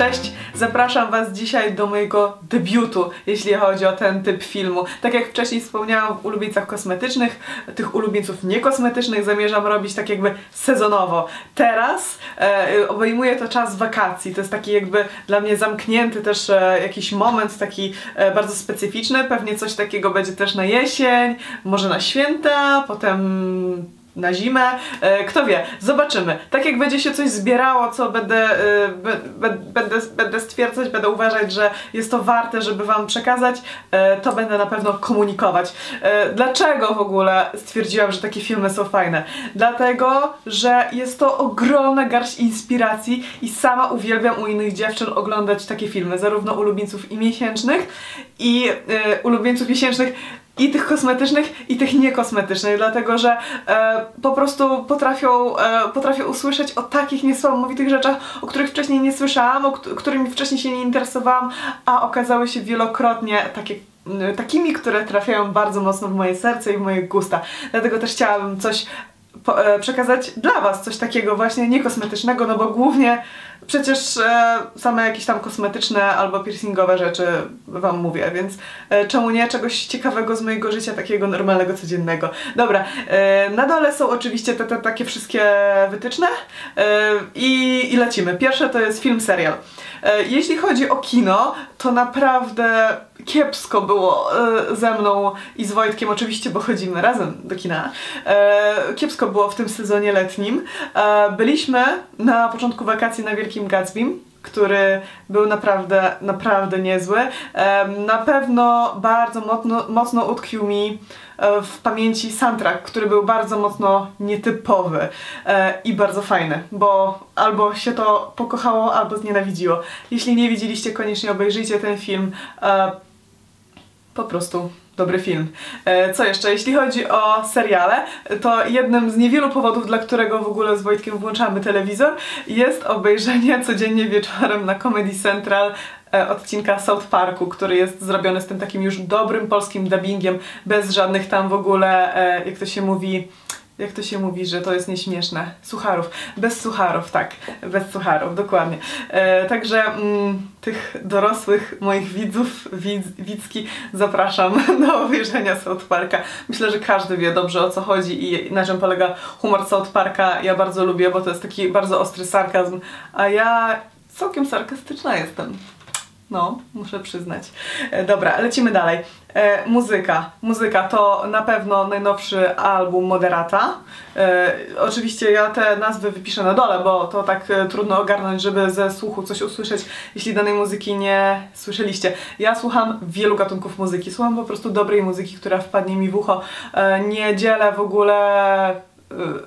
Cześć, zapraszam Was dzisiaj do mojego debiutu, jeśli chodzi o ten typ filmu. Tak jak wcześniej wspomniałam w ulubieńcach kosmetycznych, tych ulubieńców niekosmetycznych zamierzam robić tak jakby sezonowo. Teraz e, obejmuje to czas wakacji, to jest taki jakby dla mnie zamknięty też e, jakiś moment, taki e, bardzo specyficzny, pewnie coś takiego będzie też na jesień, może na święta, potem na zimę. E, kto wie, zobaczymy. Tak jak będzie się coś zbierało, co będę, e, be, będę, będę stwierdzać, będę uważać, że jest to warte, żeby Wam przekazać, e, to będę na pewno komunikować. Dlaczego w ogóle stwierdziłam, że takie filmy są fajne? Dlatego, że jest to ogromna garść inspiracji i sama uwielbiam u innych dziewczyn oglądać takie filmy, zarówno ulubieńców i miesięcznych i ulubieńców miesięcznych i tych kosmetycznych, i tych niekosmetycznych, dlatego że e, po prostu potrafią, e, potrafią usłyszeć o takich niesamowitych rzeczach, o których wcześniej nie słyszałam, o którymi wcześniej się nie interesowałam, a okazały się wielokrotnie takie takimi, które trafiają bardzo mocno w moje serce i w moje gusta. Dlatego też chciałabym coś po, e, przekazać dla Was, coś takiego właśnie niekosmetycznego, no bo głównie przecież e, same jakieś tam kosmetyczne albo piercingowe rzeczy Wam mówię, więc e, czemu nie czegoś ciekawego z mojego życia, takiego normalnego, codziennego. Dobra, e, na dole są oczywiście te, te takie wszystkie wytyczne e, i, i lecimy. Pierwsze to jest film, serial. E, jeśli chodzi o kino, to naprawdę kiepsko było e, ze mną i z Wojtkiem, oczywiście, bo chodzimy razem do kina. E, kiepsko było w tym sezonie letnim. E, byliśmy na początku wakacji na Wielkim Gatsbym który był naprawdę, naprawdę niezły. Na pewno bardzo mocno, mocno utkwił mi e, w pamięci soundtrack, który był bardzo mocno nietypowy e, i bardzo fajny, bo albo się to pokochało, albo znienawidziło. Jeśli nie widzieliście, koniecznie obejrzyjcie ten film. E, po prostu dobry film. E, co jeszcze? Jeśli chodzi o seriale, to jednym z niewielu powodów, dla którego w ogóle z Wojtkiem włączamy telewizor, jest obejrzenie codziennie wieczorem na Comedy Central e, odcinka South Parku, który jest zrobiony z tym takim już dobrym polskim dubbingiem, bez żadnych tam w ogóle, e, jak to się mówi, jak to się mówi, że to jest nieśmieszne. Sucharów. Bez sucharów, tak. Bez sucharów, dokładnie. E, także mm, tych dorosłych moich widzów, widz, widzki zapraszam do obejrzenia South Parka. Myślę, że każdy wie dobrze o co chodzi i na czym polega humor South Parka. Ja bardzo lubię, bo to jest taki bardzo ostry sarkazm, a ja całkiem sarkastyczna jestem. No, muszę przyznać. E, dobra, lecimy dalej. E, muzyka. Muzyka to na pewno najnowszy album Moderata. E, oczywiście ja te nazwy wypiszę na dole, bo to tak e, trudno ogarnąć, żeby ze słuchu coś usłyszeć, jeśli danej muzyki nie słyszeliście. Ja słucham wielu gatunków muzyki. Słucham po prostu dobrej muzyki, która wpadnie mi w ucho. E, nie dzielę w ogóle, e,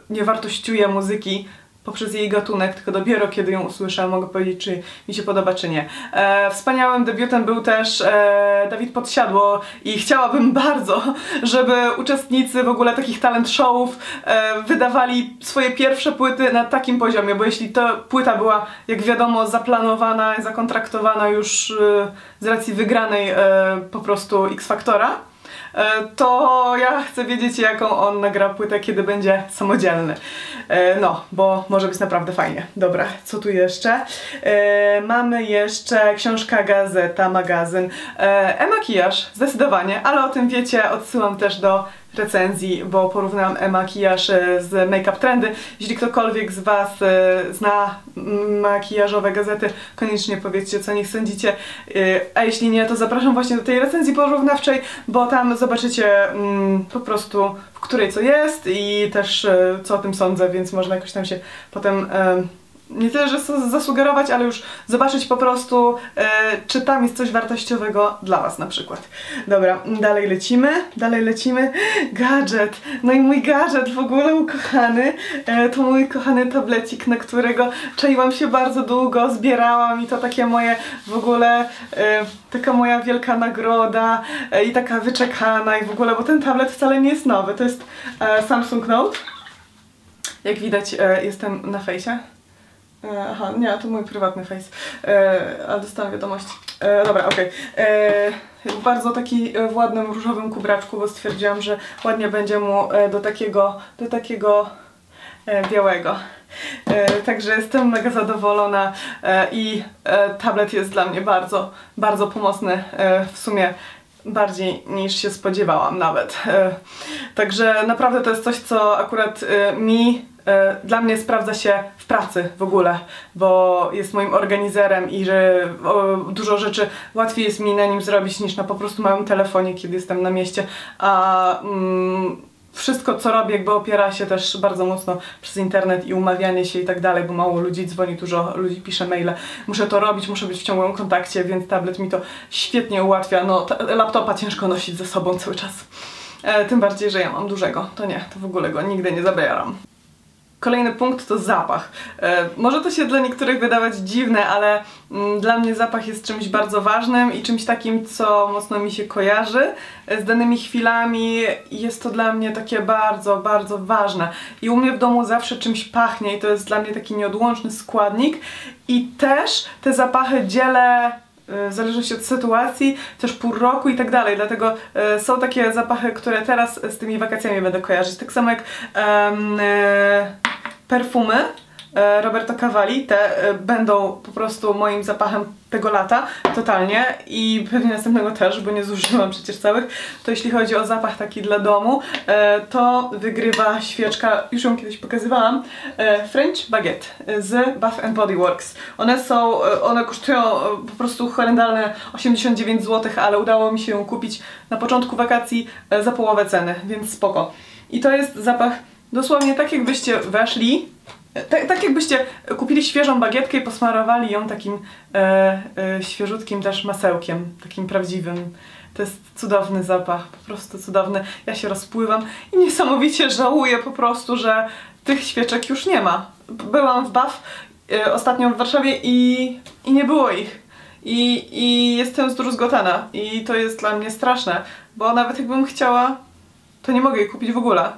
nie wartościuję muzyki poprzez jej gatunek, tylko dopiero kiedy ją usłyszę, mogę powiedzieć, czy mi się podoba, czy nie. E, wspaniałym debiutem był też e, Dawid Podsiadło i chciałabym bardzo, żeby uczestnicy w ogóle takich talent showów e, wydawali swoje pierwsze płyty na takim poziomie, bo jeśli ta płyta była, jak wiadomo, zaplanowana, zakontraktowana już e, z racji wygranej e, po prostu X-Factora, e, to ja chcę wiedzieć, jaką on nagra płytę, kiedy będzie samodzielny. E, No, bo może być naprawdę fajnie. Dobra, co tu jeszcze? E, Mamy jeszcze książka, gazeta, magazyn. E, E-makijaż, zdecydowanie, ale o tym wiecie, odsyłam też do recenzji, bo porównałam e-makijaż e, z Make Up Trendy. Jeśli ktokolwiek z Was e, zna makijażowe gazety, koniecznie powiedzcie, co nich sądzicie. E, A jeśli nie, to zapraszam właśnie do tej recenzji porównawczej, bo tam zobaczycie mm, po prostu, w której co jest i też co o tym sądzę, więc można jakoś tam się potem e, nie tyle, że zasugerować, ale już zobaczyć po prostu, e, czy tam jest coś wartościowego dla Was na przykład. Dobra, dalej lecimy, dalej lecimy. Gadżet, no i mój gadżet w ogóle ukochany, e, to mój kochany tablecik, na którego czaiłam się bardzo długo, zbierałam i to takie moje w ogóle, e, taka moja wielka nagroda i taka wyczekana i w ogóle, bo ten tablet wcale nie jest nowy, to jest Samsung Note. Jak widać, jestem na fejsie. E, Aha, nie, to mój prywatny face, e, ale dostałam wiadomość. E, dobra, okej. E, W bardzo taki e, w ładnym różowym kubraczku, bo stwierdziłam, że ładnie będzie mu e, do takiego, do takiego e, białego. E, Także jestem mega zadowolona e, i e, tablet jest dla mnie bardzo, bardzo pomocny e, w sumie bardziej niż się spodziewałam nawet. E, Także naprawdę to jest coś, co akurat e, mi, e, dla mnie sprawdza się w pracy w ogóle, bo jest moim organizerem i że dużo rzeczy łatwiej jest mi na nim zrobić niż na po prostu małym telefonie, kiedy jestem na mieście, a mm, wszystko co robię jakby opiera się też bardzo mocno przez internet i umawianie się i tak dalej, bo mało ludzi dzwoni, dużo ludzi pisze maile. Muszę to robić, muszę być w ciągłym kontakcie, więc tablet mi to świetnie ułatwia. No, laptopa ciężko nosić ze sobą cały czas. E, tym bardziej, że ja mam dużego. To nie, to w ogóle go nigdy nie zabieram. Kolejny punkt to zapach. E, może to się dla niektórych wydawać dziwne, ale mm, dla mnie zapach jest czymś bardzo ważnym i czymś takim, co mocno mi się kojarzy e, z danymi chwilami. Jest to dla mnie takie bardzo, bardzo ważne. I u mnie w domu zawsze czymś pachnie i to jest dla mnie taki nieodłączny składnik. I też te zapachy dzielę e, w zależności od sytuacji, też pół roku i tak dalej. Dlatego e, są takie zapachy, które teraz z tymi wakacjami będę kojarzyć. Tak samo jak em, e, perfumy e, Roberto Cavalli, te e, będą po prostu moim zapachem tego lata, totalnie i pewnie następnego też, bo nie zużyłam przecież całych, to jeśli chodzi o zapach taki dla domu, e, to wygrywa świeczka, już ją kiedyś pokazywałam, French Baguette z Bath and Body Works. One są, one kosztują po prostu horrendalne 89 zł, ale udało mi się ją kupić na początku wakacji za połowę ceny, więc spoko. I to jest zapach dosłownie tak jakbyście weszli tak, tak jakbyście kupili świeżą bagietkę i posmarowali ją takim e, e, świeżutkim też masełkiem, takim prawdziwym. To jest cudowny zapach, po prostu cudowny. Ja się rozpływam i niesamowicie żałuję po prostu, że tych świeczek już nie ma. Byłam w BAF e, ostatnio w Warszawie i, i nie było ich. I, I jestem zdruzgotana i to jest dla mnie straszne, bo nawet jakbym chciała, to nie mogę jej kupić w ogóle.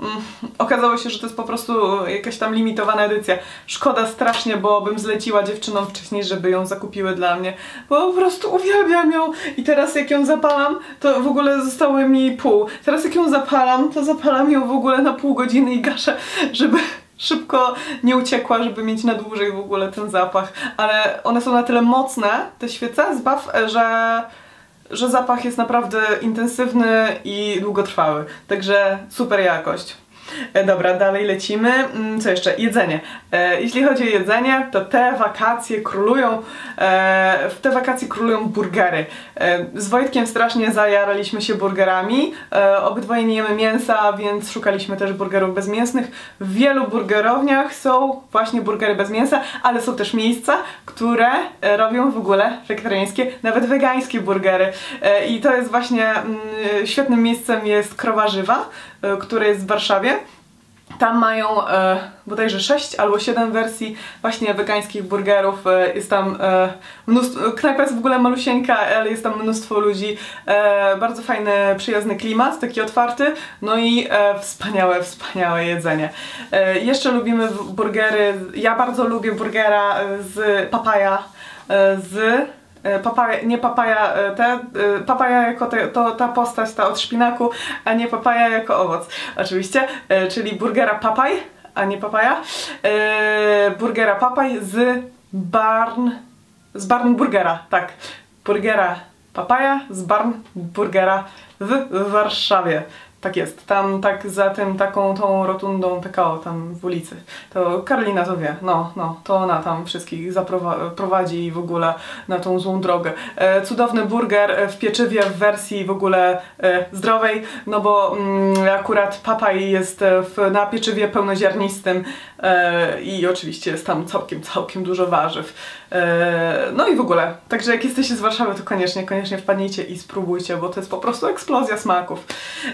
Mm, Okazało się, że to jest po prostu jakaś tam limitowana edycja. Szkoda strasznie, bo bym zleciła dziewczynom wcześniej, żeby ją zakupiły dla mnie, bo po prostu uwielbiam ją i teraz jak ją zapalam, to w ogóle zostało mi pół. Teraz jak ją zapalam, to zapalam ją w ogóle na pół godziny i gaszę, żeby szybko nie uciekła, żeby mieć na dłużej w ogóle ten zapach. Ale one są na tyle mocne, te świece z baw, że że zapach jest naprawdę intensywny i długotrwały. Także super jakość. E, Dobra, dalej lecimy. Mm, Co jeszcze? Jedzenie. E, Jeśli chodzi o jedzenie, to te wakacje królują, e, w te wakacje królują burgery. Z Wojtkiem strasznie zajaraliśmy się burgerami. Obydwoje nie jemy mięsa, więc szukaliśmy też burgerów bezmięsnych. W wielu burgerowniach są właśnie burgery bez mięsa, ale są też miejsca, które robią w ogóle wegetariańskie, nawet wegańskie burgery. I to jest właśnie mm, świetnym miejscem jest Krowa Żywa, które jest w Warszawie. Tam mają e, bodajże 6 albo 7 wersji właśnie wegańskich burgerów. E, jest tam e, mnóstwo, knajpa jest w ogóle malusieńka, ale jest tam mnóstwo ludzi. E, bardzo fajny, przyjazny klimat, taki otwarty. No i e, wspaniałe, wspaniałe jedzenie. E, jeszcze lubimy burgery. Ja bardzo lubię burgera e, z papaja, e, z Papaja, nie papaja, e, te, e, papaja jako te, to, ta postać, ta od szpinaku, a nie papaja jako owoc. Oczywiście, e, czyli burgera papaj, a nie papaja. E, Burgera papaj z Barn, z Barn Burgera, tak. Burgera papaja z Barn Burgera w Warszawie. Tak jest, tam tak za tym taką tą rotundą PKO tam w ulicy. To Karolina to wie, no, no, to ona tam wszystkich zaprowa- prowadzi w ogóle na tą złą drogę. E, cudowny burger e, w pieczywie w wersji w ogóle e, zdrowej, no bo mm, akurat papaj jest e, w, na pieczywie pełnoziarnistym e, i oczywiście jest tam całkiem, całkiem dużo warzyw. E, no i w ogóle, także jak jesteście z Warszawy, to koniecznie, koniecznie wpadnijcie i spróbujcie, bo to jest po prostu eksplozja smaków.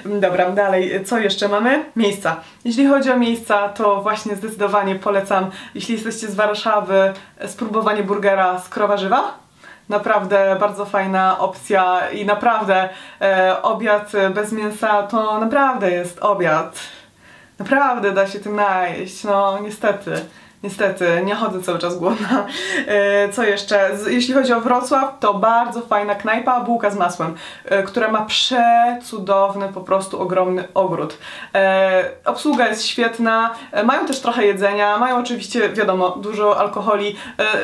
Dobra, dalej, co jeszcze mamy? Miejsca. Jeśli chodzi o miejsca, to właśnie zdecydowanie polecam, jeśli jesteście z Warszawy, spróbowanie burgera z krowa żywa. Naprawdę bardzo fajna opcja i naprawdę e, obiad bez mięsa to naprawdę jest obiad. Naprawdę da się tym najeść, no niestety. Niestety, nie chodzę cały czas głodna. E, Co jeszcze? Jeśli chodzi o Wrocław, to bardzo fajna knajpa, bułka z masłem, e, która ma przecudowny, po prostu ogromny ogród. E, Obsługa jest świetna, mają też trochę jedzenia, mają oczywiście, wiadomo, dużo alkoholi.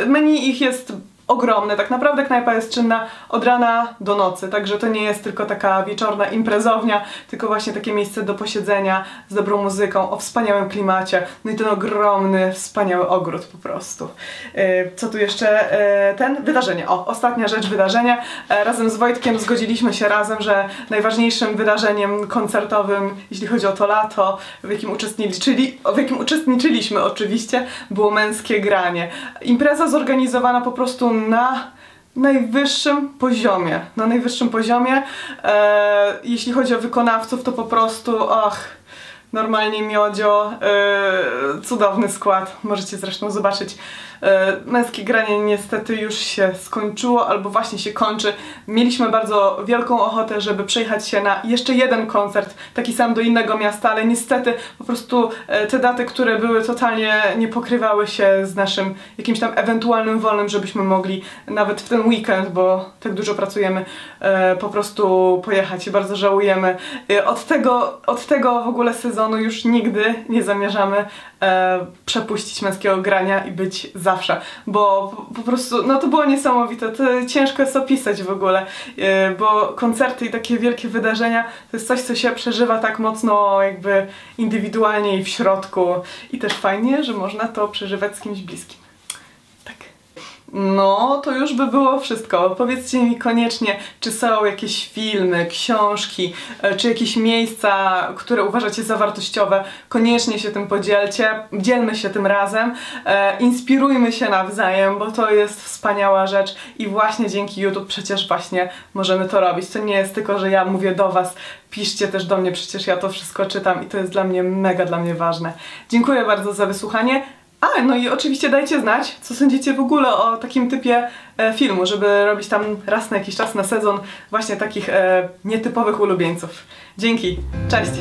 Menu ich jest ogromne. Tak naprawdę knajpa jest czynna od rana do nocy, także to nie jest tylko taka wieczorna imprezownia, tylko właśnie takie miejsce do posiedzenia z dobrą muzyką, o wspaniałym klimacie, no i ten ogromny, wspaniały ogród po prostu. E, Co tu jeszcze? E, Ten? Wydarzenie. O, ostatnia rzecz, wydarzenie. E, Razem z Wojtkiem zgodziliśmy się razem, że najważniejszym wydarzeniem koncertowym, jeśli chodzi o to lato, w jakim uczestniczyli, w jakim uczestniczyliśmy oczywiście, było męskie granie. Impreza zorganizowana po prostu na najwyższym poziomie. Na najwyższym poziomie. E, jeśli chodzi o wykonawców, to po prostu, ach, normalnie miodzio, e, cudowny skład. Możecie zresztą zobaczyć. E, męskie granie niestety już się skończyło, albo właśnie się kończy. Mieliśmy bardzo wielką ochotę, żeby przejechać się na jeszcze jeden koncert, taki sam do innego miasta, ale niestety po prostu e, te daty, które były totalnie nie pokrywały się z naszym jakimś tam ewentualnym wolnym, żebyśmy mogli nawet w ten weekend, bo tak dużo pracujemy, e, po prostu pojechać bardzo żałujemy. Od tego, od tego w ogóle sezonu już nigdy nie zamierzamy przepuścić męskiego grania i być zawsze, bo po, prostu, no to było niesamowite, to ciężko jest opisać w ogóle, e, bo koncerty i takie wielkie wydarzenia to jest coś, co się przeżywa tak mocno jakby indywidualnie i w środku i też fajnie, że można to przeżywać z kimś bliskim. No, to już by było wszystko. Powiedzcie mi koniecznie, czy są jakieś filmy, książki, e, czy jakieś miejsca, które uważacie za wartościowe. Koniecznie się tym podzielcie, dzielmy się tym razem, e, inspirujmy się nawzajem, bo to jest wspaniała rzecz i właśnie dzięki YouTube przecież właśnie możemy to robić. To nie jest tylko, że ja mówię do Was, piszcie też do mnie, przecież ja to wszystko czytam i to jest dla mnie mega dla mnie ważne. Dziękuję bardzo za wysłuchanie. A, no i oczywiście dajcie znać, co sądzicie w ogóle o takim typie e, filmu, żeby robić tam raz na jakiś czas na sezon właśnie takich e, nietypowych ulubieńców. Dzięki, cześć!